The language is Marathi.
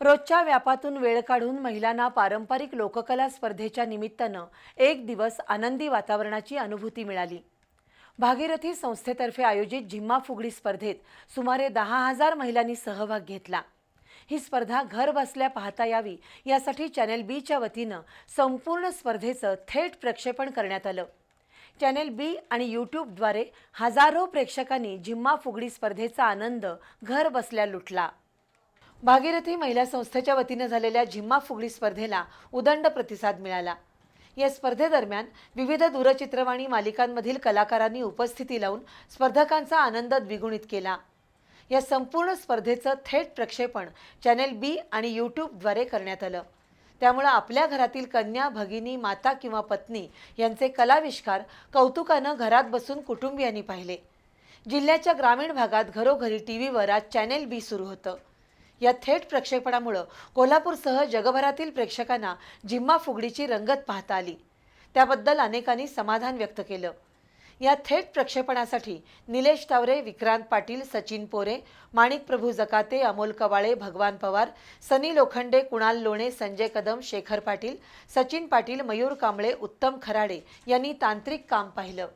रोजच्या व्यापातून वेळ काढून महिलांना पारंपरिक लोककला स्पर्धेच्या निमित्तानं एक दिवस आनंदी वातावरणाची अनुभूती मिळाली. भागीरथी संस्थेतर्फे आयोजित झिम्मा फुगडी स्पर्धेत सुमारे दहा हजार महिलांनी सहभाग घेतला. ही स्पर्धा घर बसल्या पाहता यावी यासाठी चॅनेल बीच्या वतीनं संपूर्ण स्पर्धेचं थेट प्रक्षेपण करण्यात आलं. चॅनेल बी आणि यूट्यूबद्वारे हजारो प्रेक्षकांनी झिम्मा फुगडी स्पर्धेचा आनंद घर बसल्या लुटला. भागीरथी महिला संस्थेच्या वतीनं झालेल्या झिम्मा फुगडी स्पर्धेला उदंड प्रतिसाद मिळाला. या स्पर्धेदरम्यान विविध दूरचित्रवाणी मालिकांमधील कलाकारांनी उपस्थिती लावून स्पर्धकांचा आनंद द्विगुणित केला. या संपूर्ण स्पर्धेचं थेट प्रक्षेपण चॅनेल बी आणि यूट्यूबद्वारे करण्यात आलं. त्यामुळं आपल्या घरातील कन्या भगिनी माता किंवा पत्नी यांचे कलाविष्कार कौतुकानं घरात बसून कुटुंबियांनी पाहिले. जिल्ह्याच्या ग्रामीण भागात घरोघरी टी व्हीवर आज चॅनेल बी सुरू होतं. या थेट प्रक्षेपणामुळं कोल्हापूरसह जगभरातील प्रेक्षकांना जिम्मा फुगडीची रंगत पाहता आली. त्याबद्दल अनेकांनी समाधान व्यक्त केलं. या थेट प्रक्षेपणासाठी निलेश तावरे विक्रांत पाटील सचिन पोरे माणिक प्रभू जकाते अमोल कवाळे भगवान पवार सनी लोखंडे कुणाल लोणे संजय कदम शेखर पाटील सचिन पाटील मयूर कांबळे उत्तम खराडे यांनी तांत्रिक काम पाहिलं.